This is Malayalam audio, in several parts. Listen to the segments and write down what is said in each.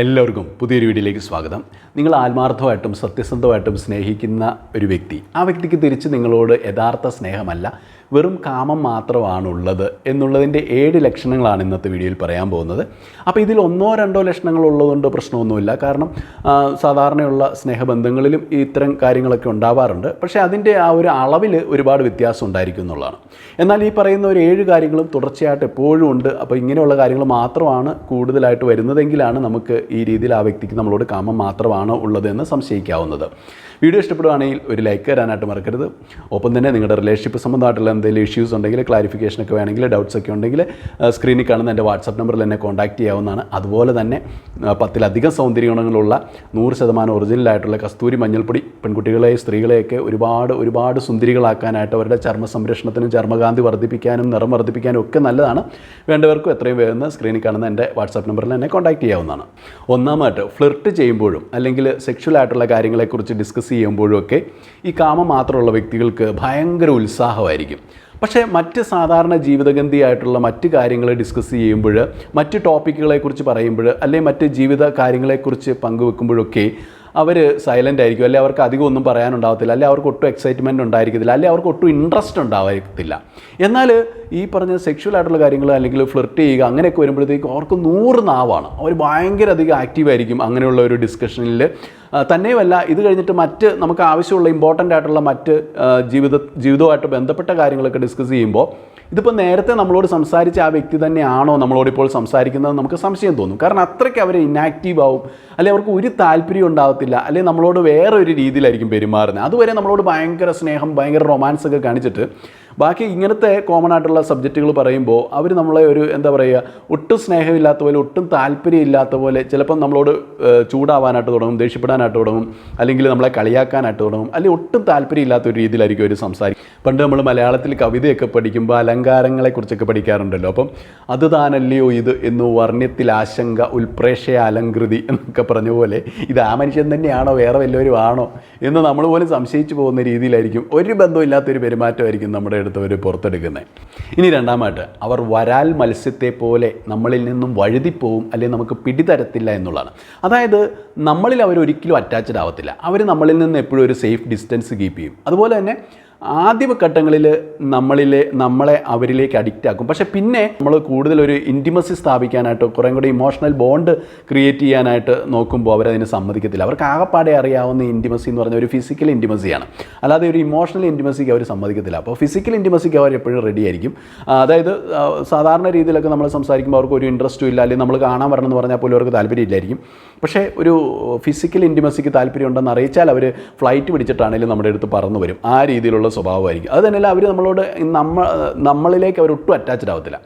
എല്ലാവർക്കും പുതിയൊരു വീഡിയോയിലേക്ക് സ്വാഗതം. നിങ്ങൾ ആത്മാർത്ഥമായിട്ടും സത്യസന്ധമായിട്ടും സ്നേഹിക്കുന്ന ഒരു വ്യക്തി. ആ വ്യക്തിക്ക് തിരിച്ച് നിങ്ങളോട് യഥാർത്ഥ സ്നേഹമല്ല. വെറും കാമം മാത്രമാണുള്ളത് എന്നുള്ളതിന്റെ ഏഴ് ലക്ഷണങ്ങളാണ് ഇന്നത്തെ വീഡിയോയിൽ പറയാൻ പോകുന്നത്. അപ്പോൾ ഇതിൽ ഒന്നോ രണ്ടോ ലക്ഷണങ്ങൾ ഉള്ളതുകൊണ്ട് പ്രശ്നമൊന്നുമില്ല. കാരണം സാധാരണയുള്ള സ്നേഹബന്ധങ്ങളിലും ഇത്തരം കാര്യങ്ങളൊക്കെ ഉണ്ടാവാറുണ്ട്. പക്ഷേ അതിന്റെ ആ ഒരു അളവിൽ ഒരുപാട് വ്യത്യാസം ഉണ്ടായിരിക്കും എന്നുള്ളതാണ്. എന്നാൽ ഈ പറയുന്ന ഒരു ഏഴ് കാര്യങ്ങളും തുടർച്ചയായിട്ട് എപ്പോഴും ഉണ്ട്. അപ്പോൾ ഇങ്ങനെയുള്ള കാര്യങ്ങൾ മാത്രമാണ് കൂടുതലായിട്ട് വരുന്നതെങ്കിലാണ് നമുക്ക് ഈ രീതിയിൽ ആ വ്യക്തിക്ക് നമ്മളോട് കാമം മാത്രമാണ് ഉള്ളതെന്ന് സംശയിക്കാവുന്നത്. വീഡിയോ ഇഷ്ടപ്പെടുവാണെങ്കിൽ ഒരു ലൈക്ക് തരാനായിട്ട് മറക്കരുത്. ഒപ്പം തന്നെ നിങ്ങളുടെ റിലേഷൻഷിപ്പ് സംബന്ധമായിട്ടുള്ള എന്തെങ്കിലും ഇഷ്യൂസ് ഉണ്ടെങ്കിൽ ക്ലാരിഫിക്കേഷൻ ഒക്കെ വേണമെങ്കിൽ ഡൗട്ട്സ് ഒക്കെ ഉണ്ടെങ്കിൽ സ്ക്രീനിൽ കാണുന്ന എന്റെ വാട്സപ്പ് നമ്പറിൽ എന്നെ കോൺടാക്ട് ചെയ്യാവുന്നതാണ്. അതുപോലെ തന്നെ പത്തിലധികം സൗന്ദര്യ ഗുണങ്ങളുള്ള നൂറ് ശതമാനം ഒറിജിനലായിട്ടുള്ള കസ്തൂരി മഞ്ഞൾപ്പൊടി പെൺകുട്ടികളെ സ്ത്രീകളെയൊക്കെ ഒരുപാട് ഒരുപാട് സുന്ദരികളാക്കാനായിട്ട് അവരുടെ ചർമ്മ സംരക്ഷണത്തിനും ചർമ്മകാന്തി വർദ്ധിപ്പിക്കാനും നിറം വർദ്ധിപ്പിക്കാനും ഒക്കെ നല്ലതാണ്. വേണ്ടവർക്കും എത്രയും വേഗം സ്ക്രീനിൽ കാണുന്ന എന്റെ വാട്സാപ്പ് നമ്പറിൽ എന്നെ കോൺടാക്ട് ചെയ്യാവുന്നതാണ്. ഒന്നാമായിട്ട് ഫ്ലിർട്ട് ചെയ്യുമ്പോഴും അല്ലെങ്കിൽ സെക്ഷൽ ആയിട്ടുള്ള കാര്യങ്ങളെക്കുറിച്ച് ഡിസ്കസ് ചെയ്യുമ്പോഴും ഒക്കെ ഈ കാമം മാത്രമുള്ള വ്യക്തികൾക്ക് ഭയങ്കര ഉത്സാഹമായിരിക്കും. പക്ഷേ മറ്റ് സാധാരണ ജീവിതഗന്ധിയായിട്ടുള്ള മറ്റ് കാര്യങ്ങൾ ഡിസ്കസ് ചെയ്യുമ്പോൾ മറ്റ് ടോപ്പിക്കുകളെക്കുറിച്ച് പറയുമ്പോൾ അല്ലെങ്കിൽ മറ്റ് ജീവിത കാര്യങ്ങളെക്കുറിച്ച് പങ്കുവെക്കുമ്പോഴൊക്കെ അവർ സൈലന്റ് ആയിരിക്കും. അല്ലെങ്കിൽ അവർക്ക് അധികം ഒന്നും പറയാനുണ്ടാവത്തില്ല. അല്ലെങ്കിൽ അവർക്ക് ഒട്ടും എക്സൈറ്റ്മെന്റ് ഉണ്ടായിരിക്കത്തില്ല. അല്ലെങ്കിൽ അവർക്ക് ഒട്ടും ഇൻട്രസ്റ്റ് ഉണ്ടാവത്തില്ല. എന്നാൽ ഈ പറഞ്ഞ സെക്ഷൽ ആയിട്ടുള്ള കാര്യങ്ങൾ അല്ലെങ്കിൽ ഫ്ലിർട്ട് ചെയ്യുക അങ്ങനെയൊക്കെ വരുമ്പോഴത്തേക്കും അവർക്ക് നൂറ് നാവാണ്. അവർ ഭയങ്കര അധികം ആക്റ്റീവ് ആയിരിക്കും അങ്ങനെയുള്ള ഒരു ഡിസ്കഷനിൽ തന്നെയുമല്ല ഇത് കഴിഞ്ഞിട്ട് മറ്റ് നമുക്ക് ആവശ്യമുള്ള ഇമ്പോർട്ടന്റ് ആയിട്ടുള്ള മറ്റ് ജീവിത ജീവിതവുമായിട്ട് ബന്ധപ്പെട്ട കാര്യങ്ങളൊക്കെ ഡിസ്കസ് ചെയ്യുമ്പോൾ ഇതിപ്പോൾ നേരത്തെ നമ്മളോട് സംസാരിച്ച ആ വ്യക്തി തന്നെയാണോ നമ്മളോടിപ്പോൾ സംസാരിക്കുന്നത് നമുക്ക് സംശയം തോന്നും. കാരണം അത്രയ്ക്ക് അവർ ഇനാക്റ്റീവ് ആവും അല്ലെങ്കിൽ അവർക്ക് ഒരു താല്പര്യം ഉണ്ടാവത്തില്ല അല്ലെങ്കിൽ നമ്മളോട് വേറെ ഒരു രീതിയിലായിരിക്കും പെരുമാറുന്നത്. അതുവരെ നമ്മളോട് ഭയങ്കര സ്നേഹം ഭയങ്കര റൊമാൻസ് ഒക്കെ കാണിച്ചിട്ട് ബാക്കി ഇങ്ങനത്തെ കോമൺ ആയിട്ടുള്ള സബ്ജക്റ്റുകൾ പറയുമ്പോൾ അവർ നമ്മളെ ഒരു എന്താ പറയുക ഒട്ടും സ്നേഹമില്ലാത്ത പോലെ ഒട്ടും താല്പര്യമില്ലാത്ത പോലെ ചിലപ്പം നമ്മളോട് ചൂടാവാനായിട്ട് തുടങ്ങും ദേഷ്യപ്പെടാനായിട്ട് തുടങ്ങും അല്ലെങ്കിൽ നമ്മളെ കളിയാക്കാനായിട്ട് തുടങ്ങും അല്ലെങ്കിൽ ഒട്ടും താല്പര്യമില്ലാത്ത ഒരു രീതിയിലായിരിക്കും അവർ സംസാരിക്കും. പണ്ട് നമ്മൾ മലയാളത്തിൽ കവിതയൊക്കെ പഠിക്കുമ്പോൾ അലങ്കാരങ്ങളെക്കുറിച്ചൊക്കെ പഠിക്കാറുണ്ടല്ലോ. അപ്പം അത് താനല്ലയോ ഇത് എന്ന് വർണ്യത്തിൽ ആശങ്ക ഉൽപ്രേക്ഷയ അലങ്കൃതി എന്നൊക്കെ പറഞ്ഞ പോലെ ഇത് ആ മനുഷ്യൻ തന്നെയാണോ വേറെ വല്ലവരും ആണോ എന്ന് നമ്മൾ പോലും സംശയിച്ചു പോകുന്ന രീതിയിലായിരിക്കും. ഒരു ബന്ധമില്ലാത്തൊരു പെരുമാറ്റമായിരിക്കും നമ്മുടെ അടുത്ത് അവർ പുറത്തെടുക്കുന്നത് ഇനി രണ്ടാമായിട്ട് അവർ വരാൽ മത്സ്യത്തെ പോലെ നമ്മളിൽ നിന്നും വഴുതിപ്പോവും അല്ലെങ്കിൽ നമുക്ക് പിടിതരത്തില്ല എന്നുള്ളതാണ്. അതായത് നമ്മളിൽ അവർ ഒരിക്കലും അറ്റാച്ച്ഡ് ആവത്തില്ല. അവർ നമ്മളിൽ നിന്ന് എപ്പോഴും ഒരു സേഫ് ഡിസ്റ്റൻസ് കീപ്പ് ചെയ്യും. അതുപോലെ തന്നെ ആദ്യഘട്ടങ്ങളിൽ നമ്മളിലെ നമ്മളെ അവരിലേക്ക് അഡിക്റ്റ് ആക്കും. പക്ഷേ പിന്നെ നമ്മൾ കൂടുതൽ ഒരു ഇന്റിമസി സ്ഥാപിക്കാനായിട്ട് കുറേ കൂടി ഇമോഷണൽ ബോണ്ട് ക്രിയേറ്റ് ചെയ്യാനായിട്ട് നോക്കുമ്പോൾ അവരതിന് സമ്മതിക്കത്തില്ല. അവർക്ക് ആകപ്പാടെ അറിയാവുന്ന ഇന്റിമസി എന്ന് പറഞ്ഞ ഒരു ഫിസിക്കൽ ഇന്റിമസിയാണ് അല്ലാതെ ഒരു ഇമോഷണൽ ഇന്റിമസിക്ക് അവർ സമ്മതിക്കത്തില്ല. അപ്പോൾ ഫിസിക്കൽ ഇന്റിമസിക്ക് അവർ എപ്പോഴും റെഡി ആയിരിക്കും. അതായത് സാധാരണ രീതിയിലൊക്കെ നമ്മൾ സംസാരിക്കുമ്പോൾ അവർക്ക് ഒരു ഇൻട്രസ്റ്റും ഇല്ല. അല്ലെങ്കിൽ നമ്മൾ കാണാൻ വരണം എന്ന് പറഞ്ഞാൽ പോലും അവർക്ക് താല്പര്യമില്ലായിരിക്കും പക്ഷേ ഒരു ഫിസിക്കൽ ഇന്റിമസിക്ക് താല്പര്യം ഉണ്ടെന്ന് അറിയിച്ചാൽ അവർ ഫ്ലൈറ്റ് പിടിച്ചിട്ടാണെങ്കിലും നമ്മുടെ അടുത്ത് പറന്നു വരും. ആ രീതിയിലുള്ള സ്വഭാവമായിരിക്കും. അത് തന്നെയല്ല അവർ നമ്മളോട് നമ്മ നമ്മളിലേക്ക് അവർ ഒട്ടും അറ്റാച്ച്ഡ് ആവത്തില്ല.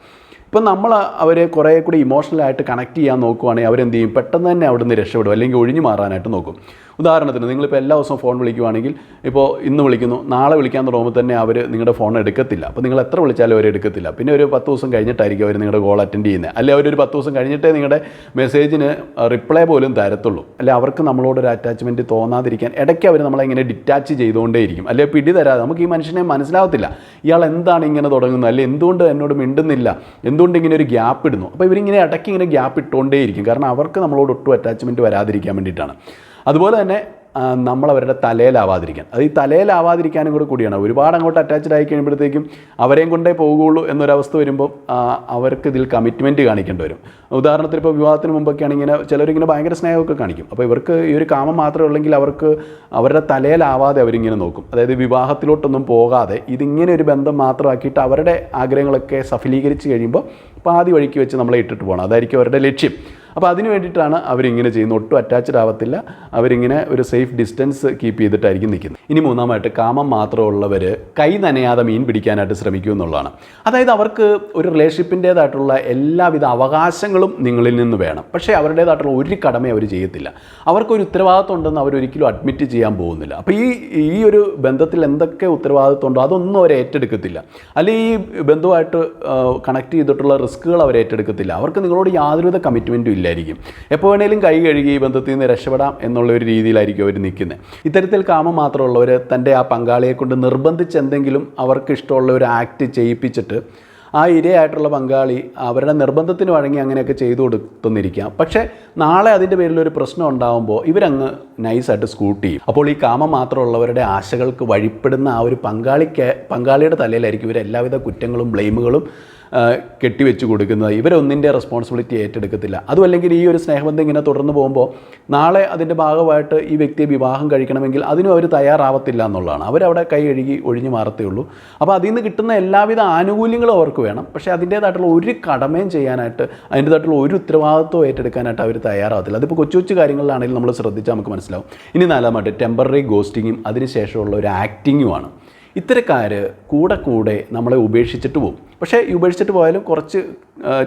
ഇപ്പം നമ്മൾ അവരെ കുറേ കൂടി ഇമോഷണലായിട്ട് കണക്ട് ചെയ്യാൻ നോക്കുവാണെങ്കിൽ അവരെന്ത് ചെയ്യും? പെട്ടെന്ന് തന്നെ അവിടുന്ന് രക്ഷപ്പെടും. അല്ലെങ്കിൽ ഒഴിഞ്ഞു മാറാനായിട്ട് നോക്കും. ഉദാഹരണത്തിന് നിങ്ങളിപ്പോൾ എല്ലാ ദിവസവും ഫോൺ വിളിക്കുവാണെങ്കിൽ ഇപ്പോൾ ഇന്ന് വിളിക്കുന്നു നാളെ വിളിക്കാൻ തുടങ്ങുമ്പോൾ തന്നെ അവർ നിങ്ങളുടെ ഫോൺ എടുക്കത്തില്ല. അപ്പോൾ നിങ്ങൾ എത്ര വിളിച്ചാലും അവർ എടുക്കത്തില്ല. പിന്നെ ഒരു പത്ത് ദിവസം കഴിഞ്ഞിട്ടായിരിക്കും അവർ നിങ്ങളുടെ കോൾ അറ്റൻഡ് ചെയ്യുന്നത് അല്ലെ ഒരു പത്ത് ദിവസം കഴിഞ്ഞിട്ടേ നിങ്ങളുടെ മെസ്സേജിന് റിപ്ലൈ പോലും തരത്തുള്ളൂ. അല്ലെ അവർക്ക് നമ്മളോട് ഒരു അറ്റാച്ച്മെന്റ് തോന്നാതിരിക്കാൻ ഇടയ്ക്ക് അവർ നമ്മളെ ഇങ്ങനെ ഡിറ്റാച്ച് ചെയ്തുകൊണ്ടേയിരിക്കും. അല്ലെ പിടി തരാതെ നമുക്ക് ഈ മനുഷ്യനെ മനസ്സിലാവത്തില്ല. ഇയാൾ എന്താണ് ഇങ്ങനെ തുടങ്ങുന്നത്? അല്ലെ എന്തുകൊണ്ട് എന്നോട് മിണ്ടുന്നില്ല? എന്തുകൊണ്ട് ഇങ്ങനെ ഒരു ഗ്യാപ്പ് ഇടുന്നു? അപ്പോൾ ഇവരിങ്ങനെ ഇടയ്ക്ക് ഇങ്ങനെ ഗ്യാപ്പ് ഇട്ടുകൊണ്ടേയിരിക്കും. കാരണം അവർക്ക് നമ്മളോട് ഒട്ടും അറ്റാച്ച്മെന്റ് വരാതിരിക്കാൻ വേണ്ടിയിട്ടാണ്. അതുപോലെ തന്നെ അവരുടെ തലയിലാവാതിരിക്കാൻ. അത് ഈ തലയിലാവാതിരിക്കാനും കൂടെ കൂടിയാണ്. ഒരുപാട് അങ്ങോട്ട് അറ്റാച്ച്ഡ് ആയി കഴിയുമ്പോഴത്തേക്കും അവരെയും കൊണ്ടേ പോകുകയുള്ളൂ എന്നൊരവസ്ഥ വരുമ്പോൾ അവർക്ക് ഇതിൽ കമ്മിറ്റ്മെന്റ് കാണിക്കേണ്ടി വരും. ഉദാഹരണത്തിന് ഇപ്പോൾ വിവാഹത്തിന് മുമ്പൊക്കെ ഇങ്ങനെ ചിലരിങ്ങനെ ഭയങ്കര സ്നേഹമൊക്കെ കാണിക്കും. അപ്പോൾ ഇവർക്ക് ഈ ഒരു കാമം മാത്രമേ ഉള്ളെങ്കിൽ അവർക്ക് അവരുടെ തലയിലാവാതെ അവരിങ്ങനെ നോക്കും. അതായത് വിവാഹത്തിലോട്ടൊന്നും പോകാതെ ഇതിങ്ങനെ ഒരു ബന്ധം മാത്രമാക്കിയിട്ട് അവരുടെ ആഗ്രഹങ്ങളൊക്കെ സഫലീകരിച്ച് കഴിയുമ്പോൾ പാതി വഴിക്ക് വെച്ച് നമ്മളെ ഇട്ടിട്ട് പോകണം. അതായിരിക്കും അവരുടെ ലക്ഷ്യം. അപ്പോൾ അതിന് വേണ്ടിയിട്ടാണ് അവരിങ്ങനെ ചെയ്യുന്നത്. ഒട്ടും അറ്റാച്ച്ഡ് ആവത്തില്ല. അവരിങ്ങനെ ഒരു സേഫ് ഡിസ്റ്റൻസ് കീപ്പ് ചെയ്തിട്ടായിരിക്കും നിൽക്കുന്നത്. ഇനി മൂന്നാമായിട്ട് കാമം മാത്രമുള്ളവർ കൈ നനയാതെ മീൻ പിടിക്കാനായിട്ട് ശ്രമിക്കും എന്നുള്ളതാണ്. അതായത് അവർക്ക് ഒരു റിലേഷൻഷിപ്പിന്റേതായിട്ടുള്ള എല്ലാവിധ അവകാശങ്ങളും നിങ്ങളിൽ നിന്ന് വേണം. പക്ഷേ അവരുടേതായിട്ടുള്ള ഒരു കടമയും അവർ ചെയ്യത്തില്ല. അവർക്കൊരു ഉത്തരവാദിത്വം ഉണ്ടെന്ന് അവരൊരിക്കലും അഡ്മിറ്റ് ചെയ്യാൻ പോകുന്നില്ല. അപ്പോൾ ഈ ഈ ഒരു ബന്ധത്തിൽ എന്തൊക്കെ ഉത്തരവാദിത്വം ഉണ്ടോ അതൊന്നും അവർ ഏറ്റെടുക്കത്തില്ല. അല്ലെങ്കിൽ ഈ ബന്ധുവായിട്ട് കണക്ട് ചെയ്തിട്ടുള്ള റിസ്ക്കുകൾ അവർ ഏറ്റെടുക്കത്തില്ല. അവർക്ക് നിങ്ങളോട് യാതൊരുവിധ കമ്മിറ്റ്മെന്റും ഇല്ലായിരിക്കും എപ്പോൾ വേണേലും കൈ കഴുകി ഈ ബന്ധത്തിൽ നിന്ന് രക്ഷപ്പെടാം എന്നുള്ള ഒരു രീതിയിലായിരിക്കും അവർ നിൽക്കുന്നത് ഇത്തരത്തിൽ കാമം മാത്രമുള്ളവർ തന്റെ ആ പങ്കാളിയെ കൊണ്ട് നിർബന്ധിച്ച് എന്തെങ്കിലും അവർക്ക് ഇഷ്ടമുള്ള ഒരു ആക്ട് ചെയ്യിപ്പിച്ചിട്ട് ആ ഇരയായിട്ടുള്ള പങ്കാളി അവരുടെ നിർബന്ധത്തിന് വഴങ്ങി അങ്ങനെയൊക്കെ ചെയ്തു കൊടുത്തുന്നിരിക്കാം. പക്ഷേ നാളെ അതിന്റെ പേരിൽ ഒരു പ്രശ്നം ഉണ്ടാകുമ്പോൾ ഇവരങ്ങ് നൈസായിട്ട് സ്കൂട്ട് ചെയ്യും. അപ്പോൾ ഈ കാമം മാത്രമുള്ളവരുടെ ആശകൾക്ക് വഴിപ്പെടുന്ന ആ ഒരു പങ്കാളിക്ക് പങ്കാളിയുടെ തലയിലായിരിക്കും ഇവർ എല്ലാവിധ കുറ്റങ്ങളും ബ്ലെയിമുകളും കെട്ടിവെച്ച് കൊടുക്കുന്നത്. ഇവരൊന്നിന്റെ റെസ്പോൺസിബിലിറ്റി ഏറ്റെടുക്കത്തില്ല. അതുമല്ലെങ്കിൽ ഈ ഒരു സ്നേഹബന്ധം ഇങ്ങനെ തുടർന്ന് പോകുമ്പോൾ നാളെ അതിന്റെ ഭാഗമായിട്ട് ഈ വ്യക്തിയെ വിവാഹം കഴിക്കണമെങ്കിൽ അതിനും അവർ തയ്യാറാവത്തില്ല എന്നുള്ളതാണ്. അവരവിടെ കൈ കഴുകി ഒഴിഞ്ഞു മാറത്തേ ഉള്ളൂ. അപ്പോൾ അതിൽ നിന്ന് കിട്ടുന്ന എല്ലാവിധ ആനുകൂല്യങ്ങളും അവർക്ക് വേണം. പക്ഷേ അതിന്റേതായിട്ടുള്ള ഒരു കടമയും ചെയ്യാനായിട്ട് അതിന്റേതായിട്ടുള്ള ഒരു ഉത്തരവാദിത്വം ഏറ്റെടുക്കാനായിട്ട് അവർ തയ്യാറാവത്തില്ല. അതിപ്പോൾ കൊച്ചു കൊച്ചു കാര്യങ്ങളിലാണെങ്കിലും നമ്മൾ ശ്രദ്ധിച്ചാൽ നമുക്ക് മനസ്സിലാവും. ഇനി നാലാമായിട്ട് ടെമ്പററി ഗോസ്റ്റിങ്ങും അതിനുശേഷമുള്ള ഒരു ആക്ടിങ്ങുമാണ് ഇത്തരക്കാർ കൂടെ കൂടെ നമ്മളെ ഉപേക്ഷിച്ചിട്ട് പോകും പക്ഷേ ഉപേക്ഷിച്ചിട്ട് പോയാലും കുറച്ച്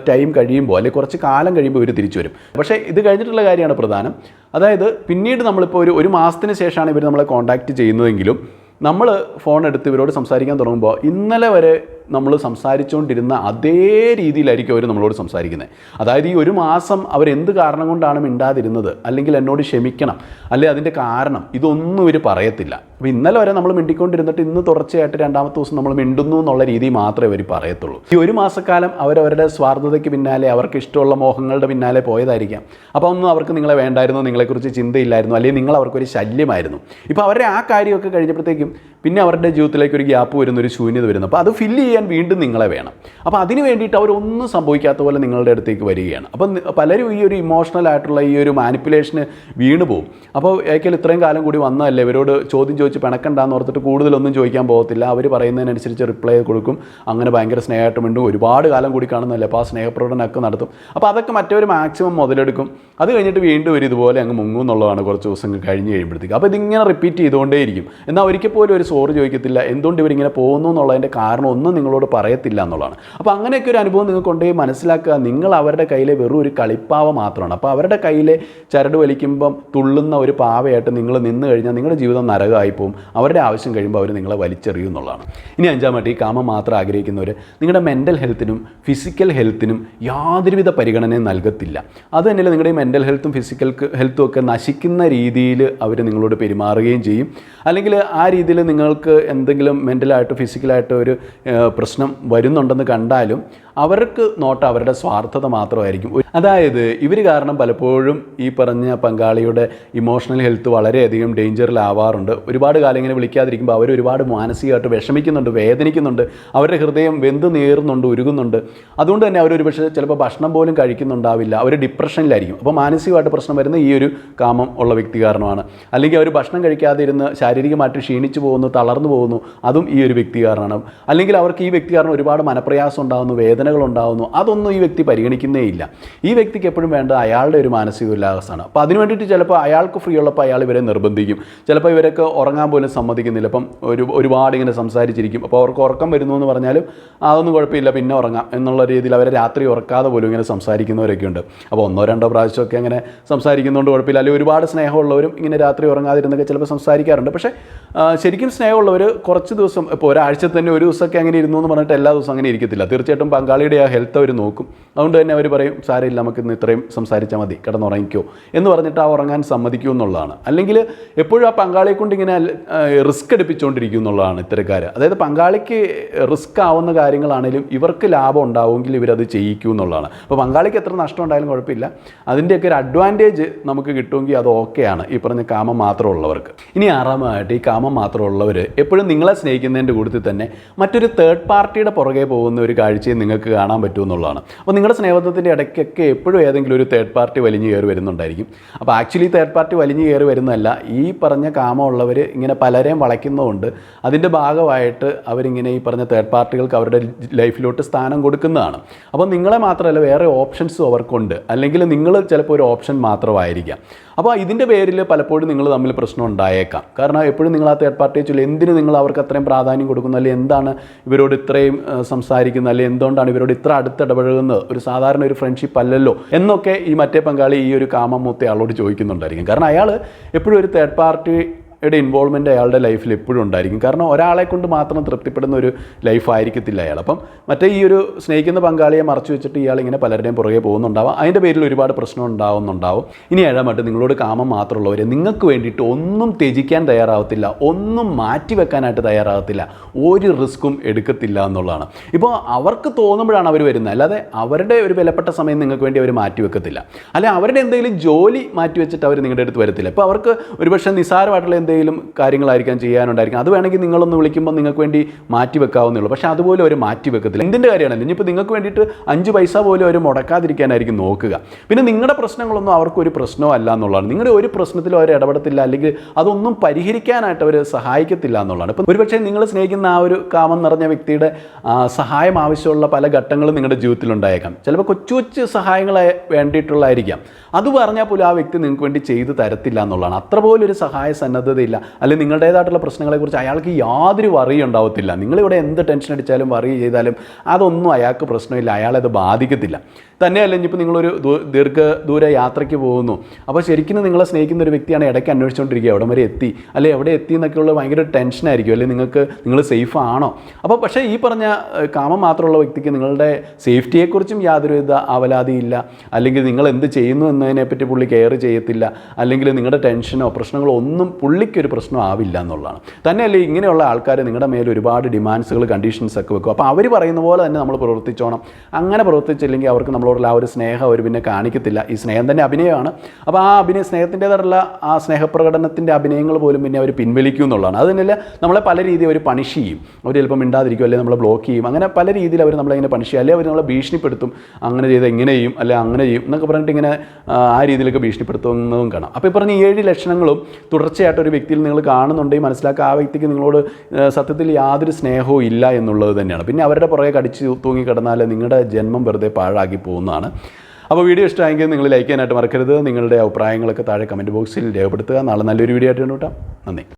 ടൈം കഴിയുമ്പോൾ അല്ലെങ്കിൽ കുറച്ച് കാലം കഴിയുമ്പോൾ ഇവർ തിരിച്ചു വരും. പക്ഷേ ഇത് കഴിഞ്ഞിട്ടുള്ള കാര്യമാണ് പ്രധാനം. അതായത് പിന്നീട് നമ്മളിപ്പോൾ ഒരു ഒരു മാസത്തിന് ശേഷമാണ് ഇവർ നമ്മളെ കോൺടാക്റ്റ് ചെയ്യുന്നതെങ്കിലും നമ്മൾ ഫോൺ എടുത്ത് ഇവരോട് സംസാരിക്കാൻ തുടങ്ങുമ്പോൾ ഇന്നലെ വരെ നമ്മൾ സംസാരിച്ചുകൊണ്ടിരുന്ന അതേ രീതിയിലായിരിക്കും അവർ നമ്മളോട് സംസാരിക്കുന്നത്. അതായത് ഈ ഒരു മാസം അവരെന്ത് കാരണം കൊണ്ടാണ് മിണ്ടാതിരുന്നത്? അല്ലെങ്കിൽ എന്നോട് ക്ഷമിക്കണം. അല്ലെങ്കിൽ അതിന്റെ കാരണം? ഇതൊന്നും ഇവർ പറയത്തില്ല. അപ്പോൾ ഇന്നലെ വരെ നമ്മൾ മിണ്ടിക്കൊണ്ടിരുന്നിട്ട് ഇന്ന് തുടർച്ചയായിട്ട് രണ്ടാമത്തെ ദിവസം നമ്മൾ മിണ്ടുന്നു എന്നുള്ള രീതി മാത്രമേ അവർ പറയത്തുള്ളൂ. ഈ ഒരു മാസക്കാലം അവരവരുടെ സ്വാർത്ഥതയ്ക്ക് പിന്നാലെ അവർക്ക് ഇഷ്ടമുള്ള മോഹങ്ങളുടെ പിന്നാലെ പോയതായിരിക്കാം. അപ്പോൾ ഒന്നും അവർക്ക് നിങ്ങളെ വേണ്ടായിരുന്നു നിങ്ങളെക്കുറിച്ച് ചിന്തയില്ലായിരുന്നു അല്ലെങ്കിൽ നിങ്ങൾ അവർക്കൊരു ശല്യമായിരുന്നു. ഇപ്പോൾ അവരുടെ ആ കാര്യമൊക്കെ കഴിഞ്ഞപ്പോഴത്തേക്കും പിന്നെ അവരുടെ ജീവിതത്തിലേക്ക് ഒരു ഗ്യാപ്പ് വരുന്ന ഒരു ശൂന്യത വരുന്നു. അപ്പോൾ അത് ഫില്ല് ചെയ്യാൻ വീണ്ടും നിങ്ങളെ വേണം. അപ്പോൾ അതിന് വേണ്ടിയിട്ട് അവരൊന്നും സംഭവിക്കാത്ത പോലെ നിങ്ങളുടെ അടുത്തേക്ക് വരികയാണ്. അപ്പം പലരും ഈ ഒരു ഇമോഷണൽ ആയിട്ടുള്ള ഈ ഒരു മാനിപ്പുലേഷന് വീണ് പോകും അപ്പോൾ ഏക്കൽ ഇത്രയും കാലം കൂടി വന്നതല്ലേ? ഇവരോട് ചോദ്യം ചോദിച്ച് പിണക്കണ്ടെന്ന് ഓർത്തിട്ട് കൂടുതലൊന്നും ചോദിക്കാൻ പോകത്തില്ല. അവർ പറയുന്നതിനനുസരിച്ച് റിപ്ലൈ കൊടുക്കും. അങ്ങനെ ഭയങ്കര സ്നേഹമായിട്ട് മിണ്ടും. ഒരുപാട് കാലം കൂടി കാണുന്നതല്ലേ? അപ്പോൾ ആ സ്നേഹപ്രകടനമൊക്കെ നടത്തും. അപ്പോൾ അതൊക്കെ മറ്റവർ മാക്സിമം മുതലെടുക്കും. അത് കഴിഞ്ഞിട്ട് വീണ്ടും ഒരു ഇതുപോലെ അങ്ങ് മുങ്ങും എന്നുള്ളതാണ് കുറച്ച് ദിവസം കഴിഞ്ഞ് കഴിയുമ്പോഴത്തേക്ക്. അപ്പോൾ ഇതിങ്ങനെ റിപ്പീറ്റ് ചെയ്തുകൊണ്ടേയിരിക്കും. എന്നാൽ ഒരിക്കൽ പോലും ഒരു സോറി ചോദിക്കത്തില്ല. എന്തുകൊണ്ട് ഇവരിങ്ങനെ പോകുന്നു എന്നുള്ളതിന്റെ കാരണം ഒന്നും നിങ്ങളോട് പറയത്തില്ല എന്നുള്ളതാണ്. അപ്പോൾ അങ്ങനെയൊക്കെ ഒരു അനുഭവം നിങ്ങൾ കൊണ്ടുപോയി മനസ്സിലാക്കുക നിങ്ങൾ അവരുടെ കയ്യിലെ വെറും ഒരു കളിപ്പാവ മാത്രമാണ്. അപ്പോൾ അവരുടെ കയ്യിലെ ചരട് വലിക്കുമ്പം തുള്ളുന്ന ഒരു പാവയായിട്ട് നിങ്ങൾ നിന്ന് കഴിഞ്ഞാൽ നിങ്ങളുടെ ജീവിതം നരകമായി പോകും അവരുടെ ആവശ്യം കഴിയുമ്പോൾ അവർ നിങ്ങളെ വലിച്ചെറിയും എന്നുള്ളതാണ്. ഇനി അഞ്ചാമത്തെ ഈ കാമം മാത്രം ആഗ്രഹിക്കുന്നവർ നിങ്ങളുടെ മെന്റൽ ഹെൽത്തിനും ഫിസിക്കൽ ഹെൽത്തിനും യാതൊരുവിധ പരിഗണനയും നൽകത്തില്ല. അത് തന്നെയല്ല നിങ്ങളുടെ മെന്റൽ ഹെൽത്തും ഫിസിക്കൽ ഹെൽത്തും ഒക്കെ നശിക്കുന്ന രീതിയിൽ അവർ നിങ്ങളോട് പെരുമാറുകയും ചെയ്യും. അല്ലെങ്കിൽ ആ രീതിയിൽ നിങ്ങൾക്ക് എന്തെങ്കിലും മെന്റലായിട്ട് ഫിസിക്കലായിട്ട് ഒരു പ്രശ്നം വരുന്നുണ്ടെന്ന് കണ്ടാലും അവർക്ക് നോട്ട് അവരുടെ സ്വാർത്ഥത മാത്രമായിരിക്കും. അതായത് ഇവർ കാരണം പലപ്പോഴും ഈ പറഞ്ഞ പങ്കാളിയുടെ ഇമോഷണൽ ഹെൽത്ത് വളരെയധികം ഡേഞ്ചറിലാവാറുണ്ട് ഒരുപാട് കാലം ഇങ്ങനെ വിളിക്കാതിരിക്കുമ്പോൾ അവർ ഒരുപാട് മാനസികമായിട്ട് വിഷമിക്കുന്നുണ്ട് വേദനിക്കുന്നുണ്ട് അവരുടെ ഹൃദയം വെന്ത് നേറുന്നുണ്ട് ഉരുകുന്നുണ്ട്. അതുകൊണ്ട് തന്നെ അവരൊരു പക്ഷേ ചിലപ്പോൾ ഭക്ഷണം പോലും കഴിക്കുന്നുണ്ടാവില്ല. അവർ ഡിപ്രഷനിലായിരിക്കും അപ്പോൾ മാനസികമായിട്ട് പ്രശ്നം വരുന്ന ഈ ഒരു കാമം ഉള്ള വ്യക്തി കാരണമാണ്. അല്ലെങ്കിൽ അവർ ഭക്ഷണം കഴിക്കാതെ ഇരുന്ന് ശാരീരികമായിട്ട് ക്ഷീണിച്ചു പോകുന്നു തളർന്നു പോകുന്നു അതും ഈ ഒരു വ്യക്തി കാരണമാണ്. അല്ലെങ്കിൽ അവർക്ക് ഈ വ്യക്തി കാരണം ഒരുപാട് മനപ്രയാസം ഉണ്ടാകുന്നു വേദനകൾ ഉണ്ടാകുന്നു അതൊന്നും ഈ വ്യക്തി പരിഗണിക്കുന്നേ ഇല്ല. ഈ വ്യക്തിക്ക് എപ്പോഴും വേണ്ട അയാളുടെ ഒരു മാനസിക ഉല്ലാസമാണ് അപ്പോൾ അതിന് വേണ്ടിയിട്ട് ചിലപ്പോൾ അയാൾക്ക് ഫ്രീ ഉള്ളപ്പോൾ അയാൾ ഇവരെ നിർബന്ധിക്കും. ചിലപ്പോൾ ഇവരൊക്കെ ഉറങ്ങാൻ പോലും സമ്മതിക്കുന്നില്ല. അപ്പം ഒരു ഒരുപാട് ഇങ്ങനെ സംസാരിച്ചിരിക്കും. അപ്പോൾ അവർക്ക് ഉറക്കം വരുന്നു എന്ന് പറഞ്ഞാലും അതൊന്നും കുഴപ്പമില്ല പിന്നെ ഉറങ്ങാം എന്നുള്ള രീതിയിൽ അവരെ രാത്രി ഉറക്കാതെ പോലും ഇങ്ങനെ സംസാരിക്കുന്നവരൊക്കെ ഉണ്ട്. അപ്പോൾ ഒന്നോ രണ്ടോ പ്രാവശ്യമൊക്കെ അങ്ങനെ സംസാരിക്കുന്നതുകൊണ്ട് കുഴപ്പമില്ല. അല്ലെങ്കിൽ ഒരുപാട് സ്നേഹമുള്ളവരും ഇങ്ങനെ രാത്രി ഉറങ്ങാതിരുന്നൊക്കെ ചിലപ്പോൾ സംസാരിക്കാറുണ്ട്. പക്ഷേ ശരിക്കും സ്നേഹമുള്ളവർ കുറച്ച് ദിവസം ഇപ്പോൾ ഒരാഴ്ച തന്നെ ഒരു ദിവസമൊക്കെ അങ്ങനെ ഇരുന്നു എന്ന് പറഞ്ഞിട്ട് എല്ലാ ദിവസവും അങ്ങനെ ഇരിക്കത്തില്ല. തീർച്ചയായിട്ടും പങ്കാളിയുടെ ആ ഹെൽത്ത് അവർ നോക്കും. അതുകൊണ്ട് തന്നെ അവർ പറയും സാരമില്ല നമുക്ക് ഇന്ന് ഇത്രയും സംസാരിച്ചാൽ മതി. കിടന്നുറങ്ങിക്കോ. എന്ന് പറഞ്ഞിട്ട് ആ ഉറങ്ങാൻ സമ്മതിക്കൂ എന്നുള്ളതാണ്. അല്ലെങ്കിൽ എപ്പോഴും ആ പങ്കാളിയെ കൊണ്ട് ഇങ്ങനെ റിസ്ക് എടുപ്പിച്ചുകൊണ്ടിരിക്കും എന്നുള്ളതാണ് ഇത്തരക്കാർ അതായത് പങ്കാളിക്ക് റിസ്ക് ആവുന്ന കാര്യങ്ങളാണെങ്കിലും ഇവർക്ക് ലാഭം ഉണ്ടാവുമെങ്കിൽ ഇവരത് ചെയ്യിക്കൂ എന്നുള്ളതാണ്. അപ്പോൾ പങ്കാളിക്ക് എത്ര നഷ്ടം ഉണ്ടായാലും കുഴപ്പമില്ല. അതിന്റെയൊക്കെ ഒരു അഡ്വാന്റേജ് നമുക്ക് കിട്ടുമെങ്കിൽ അത് ഓക്കെയാണ്. ഈ പറഞ്ഞ കാമം മാത്രമുള്ളവർക്ക്. ഇനി ആറാമതായിട്ട് ഈ കാമം മാത്രമുള്ളവർ എപ്പോഴും നിങ്ങളെ സ്നേഹിക്കുന്നതിന്റെ കൂട്ടത്തിൽ തന്നെ മറ്റൊരു തേർഡ് പാർട്ടിയുടെ പുറകെ പോകുന്ന ഒരു കാഴ്ചയും നിങ്ങൾക്ക് കാണാൻ പറ്റുമെന്നുള്ളതാണ് അപ്പോൾ നിങ്ങളുടെ സ്നേഹത്തിന്റെ ഇടയ്ക്കൊക്കെ എപ്പോഴും ഏതെങ്കിലും ഒരു തേർഡ് പാർട്ടി വലിഞ്ഞു കയറി വരുന്നുണ്ടായിരിക്കും. അപ്പോൾ ആക്ച്വലി തേർഡ് പാർട്ടി വലിഞ്ഞു കയറി വരുന്നതല്ല ഈ പറഞ്ഞ കാമുള്ളവർ ഇങ്ങനെ പലരെയും വളയ്ക്കുന്നതുകൊണ്ട് അതിന്റെ ഭാഗമായിട്ട് അവരിങ്ങനെ ഈ പറഞ്ഞ തേർഡ് പാർട്ടികൾക്ക് അവരുടെ ലൈഫിലോട്ട് സ്ഥാനം കൊടുക്കുന്നതാണ്. അപ്പോൾ നിങ്ങളെ മാത്രമല്ല വേറെ ഓപ്ഷൻസും അവർക്കുണ്ട്. അല്ലെങ്കിൽ നിങ്ങൾ ചിലപ്പോൾ ഒരു ഓപ്ഷൻ മാത്രമായിരിക്കാം. അപ്പോൾ ഇതിന്റെ പേരിൽ പലപ്പോഴും നിങ്ങൾ തമ്മിൽ പ്രശ്നം ഉണ്ടായേക്കാം. കാരണം എപ്പോഴും നിങ്ങൾ ആ തേർഡ് പാർട്ടിയെ ചൊല്ലി എന്തിന് നിങ്ങൾ അവർക്ക് അത്രയും പ്രാധാന്യം കൊടുക്കുന്നു? അല്ലെങ്കിൽ എന്താണ് ഇവരോട് ഇത്രയും സംസാരിക്കുന്നത്? അല്ലെങ്കിൽ എന്തുകൊണ്ടാണ് ഇവരോട് ഇത്ര അടുത്തിടപഴകുന്നത്? ഒരു സാധാരണ ഒരു ഫ്രണ്ട്ഷിപ്പ് അല്ലല്ലോ. എന്നൊക്കെ ഈ മറ്റേ പങ്കാളി ഈ ഒരു കാമം ആളോട് ചോദിക്കുന്നുണ്ടായിരിക്കും. കാരണം അയാൾ എപ്പോഴും ഒരു തേർഡ് പാർട്ടി യുടെ ഇൻവോൾവ്മെന്റ് അയാളുടെ ലൈഫിൽ എപ്പോഴും ഉണ്ടായിരിക്കും. കാരണം ഒരാളെ കൊണ്ട് മാത്രം തൃപ്തിപ്പെടുന്ന ഒരു ലൈഫ് ആയിരിക്കത്തില്ല അയാൾ. അപ്പം മറ്റേ ഈ ഒരു സ്നേഹിക്കുന്ന പങ്കാളിയെ മറച്ചു വെച്ചിട്ട് ഇയാൾ ഇങ്ങനെ പലരുടെയും പുറകെ പോകുന്നുണ്ടാവാം. അതിന്റെ പേരിൽ ഒരുപാട് പ്രശ്നം ഉണ്ടാവുന്നുണ്ടാവും. ഇനി ഏഴാമട്ട് നിങ്ങളോട് കാമം മാത്രമുള്ളവർ നിങ്ങൾക്ക് വേണ്ടിയിട്ട് ഒന്നും ത്യജിക്കാൻ തയ്യാറാവത്തില്ല. ഒന്നും മാറ്റി വെക്കാനായിട്ട് തയ്യാറാകത്തില്ല ഒരു റിസ്ക്കും എടുക്കത്തില്ല എന്നുള്ളതാണ്. ഇപ്പോൾ അവർക്ക് തോന്നുമ്പോഴാണ് അവർ വരുന്നത്. അല്ലാതെ അവരുടെ ഒരു വിലപ്പെട്ട സമയം നിങ്ങൾക്ക് വേണ്ടി അവർ മാറ്റി വെക്കത്തില്ല. അല്ലെ അവരുടെ എന്തെങ്കിലും ജോലി മാറ്റി വെച്ചിട്ട് അവർ നിങ്ങളുടെ അടുത്ത് വരത്തില്ല. ഇപ്പോൾ അവർക്ക് ഒരുപക്ഷെ നിസ്സാരമായിട്ടുള്ള എന്തെങ്കിലും കാര്യങ്ങളായിരിക്കാം ചെയ്യാനുണ്ടായിരിക്കും അത് വേണമെങ്കിൽ നിങ്ങളൊന്ന് വിളിക്കുമ്പോൾ നിങ്ങൾക്ക് വേണ്ടി മാറ്റി വെക്കാവുന്നേ ഉള്ളൂ. പക്ഷേ അതുപോലെ അവർ മാറ്റി വെക്കത്തില്ല. എന്തിന്റെ കാര്യമാണ്. ഇനിയിപ്പോൾ നിങ്ങൾക്ക് വേണ്ടിയിട്ട് അഞ്ച് പൈസ പോലും അവർ മുടക്കാതിരിക്കാനായിരിക്കും നോക്കുക. പിന്നെ നിങ്ങളുടെ പ്രശ്നങ്ങളൊന്നും അവർക്ക് ഒരു പ്രശ്നമോ അല്ല എന്നുള്ളതാണ്. നിങ്ങളുടെ ഒരു പ്രശ്നത്തിലും അവർ ഇടപെടത്തില്ല. അല്ലെങ്കിൽ അതൊന്നും പരിഹരിക്കാനായിട്ട് അവർ സഹായിക്കത്തില്ല എന്നുള്ളതാണ്. ഇപ്പം ഒരുപക്ഷെ നിങ്ങൾ സ്നേഹിക്കുന്ന ആ ഒരു കാമം നിറഞ്ഞ വ്യക്തിയുടെ സഹായം ആവശ്യമുള്ള പല ഘട്ടങ്ങളും നിങ്ങളുടെ ജീവിതത്തിൽ ഉണ്ടായേക്കാം ചിലപ്പോൾ കൊച്ചു കൊച്ചു സഹായങ്ങളെ വേണ്ടിയിട്ടുള്ളതായിരിക്കാം. അത് പറഞ്ഞാൽ പോലും ആ വ്യക്തി നിങ്ങൾക്ക് വേണ്ടി ചെയ്തു തരത്തില്ല എന്നുള്ളതാണ്. അത്ര പോലും ഒരു സഹായ സന്നദ്ധതയില്ല അല്ലെങ്കിൽ നിങ്ങളുടേതായിട്ടുള്ള പ്രശ്നങ്ങളെക്കുറിച്ച് അയാൾക്ക് യാതൊരു വറി ഉണ്ടാവത്തില്ല. നിങ്ങളിവിടെ എന്ത് ടെൻഷൻ അടിച്ചാലും വറി ചെയ്താലും അതൊന്നും അയാൾക്ക് പ്രശ്നമില്ല. അയാളത് ബാധിക്കത്തില്ല. തന്നെയല്ല ഇനിയിപ്പോൾ നിങ്ങളൊരു ദൂ- ദീർഘ ദൂര യാത്രയ്ക്ക് പോകുന്നു. അപ്പോൾ ശരിക്കും നിങ്ങളെ സ്നേഹിക്കുന്ന ഒരു വ്യക്തിയാണ് ഇടയ്ക്ക് അന്വേഷിച്ചുകൊണ്ടിരിക്കുക എവിടെ വരെ എത്തി? അല്ലെ എവിടെ എത്തി എന്നൊക്കെയുള്ള ഭയങ്കര ടെൻഷനായിരിക്കും അല്ലെങ്കിൽ നിങ്ങൾക്ക് നിങ്ങൾ സേഫ് ആണോ? അപ്പോൾ പക്ഷേ ഈ പറഞ്ഞ കാമം മാത്രമുള്ള വ്യക്തിക്ക് നിങ്ങളുടെ സേഫ്റ്റിയെക്കുറിച്ചും യാതൊരുവിധ അവലാതിയില്ല അല്ലെങ്കിൽ നിങ്ങൾ എന്ത് ചെയ്യുന്നു എന്നതിനെപ്പറ്റി പുള്ളി കെയർ ചെയ്യത്തില്ല. അല്ലെങ്കിൽ നിങ്ങളുടെ ടെൻഷനോ പ്രശ്നങ്ങളോ ഒന്നും പുള്ളിക്കൊരു പ്രശ്നം ആവില്ല എന്നുള്ളതാണ്. തന്നെയല്ലേ ഇങ്ങനെയുള്ള ആൾക്കാർ നിങ്ങളുടെ മേലെ ഒരുപാട് ഡിമാൻഡ്സുകൾ കണ്ടീഷൻസ് ഒക്കെ വെക്കും. അപ്പോൾ അവർ പറയുന്ന പോലെ തന്നെ നമ്മൾ പ്രവർത്തിച്ചോണം. അങ്ങനെ പ്രവർത്തിച്ചില്ലെങ്കിൽ അവർക്ക് നമ്മളോടുള്ള ആ ഒരു സ്നേഹം അവർ പിന്നെ കാണിക്കത്തില്ല. ഈ സ്നേഹം തന്നെ അഭിനയമാണ്. അപ്പോൾ ആ അഭിനയ സ്നേഹത്തിന്റേതായിട്ടുള്ള ആ സ്നേഹപ്രകടനത്തിന്റെ അഭിനയങ്ങൾ പോലും പിന്നെ അവർ പിൻവലിക്കും എന്നുള്ളതാണ്. അത് തന്നെയല്ല നമ്മളെ പല രീതിയിൽ അവർ പണിഷ് ചെയ്യും. അവർ ചിലപ്പോൾ മിണ്ടാതിരിക്കും അല്ലെങ്കിൽ നമ്മളെ ബ്ലോക്ക് ചെയ്യും. അങ്ങനെ പല രീതിയിൽ അവർ നമ്മളിങ്ങനെ പണിഷ് ചെയ്യും. അല്ലെങ്കിൽ അവർ നമ്മളെ ഭീഷണിപ്പെടുത്തും. അങ്ങനെ ചെയ്ത് എങ്ങനെ ചെയ്യും അല്ലെങ്കിൽ അങ്ങനെ ചെയ്യും എന്നൊക്കെ പറഞ്ഞിട്ട് ഇങ്ങനെ ആ, രീതിയിലൊക്കെ ഭീഷണിപ്പെടുത്തുന്നതും കാണാം. അപ്പോൾ ഈ പറഞ്ഞ ഏഴ് ലക്ഷണങ്ങളും തുടർച്ചയായിട്ട് ഒരു വ്യക്തിയിൽ നിങ്ങൾ കാണുന്നുണ്ടെങ്കിൽ മനസ്സിലാക്കുക ആ വ്യക്തിക്ക് നിങ്ങളോട് സത്യത്തിൽ യാതൊരു സ്നേഹവും ഇല്ല എന്നുള്ളത് തന്നെയാണ്. പിന്നെ അവരുടെ പുറകെ കടിച്ചു തൂങ്ങി കിടന്നാൽ നിങ്ങളുടെ ജന്മം വെറുതെ പാഴാക്കി പോകുന്നതാണ് അപ്പോൾ വീഡിയോ ഇഷ്ടമായെങ്കിൽ നിങ്ങൾ ലൈക്ക് ചെയ്യാനായിട്ട് മറക്കരുത്. നിങ്ങളുടെ അഭിപ്രായങ്ങളൊക്കെ താഴെ കമന്റ് ബോക്സിൽ രേഖപ്പെടുത്തുക. നാളെ നല്ലൊരു വീഡിയോ ആയിട്ട് കണ്ടുകൂട്ടാം നന്ദി.